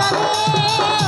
বাগানে।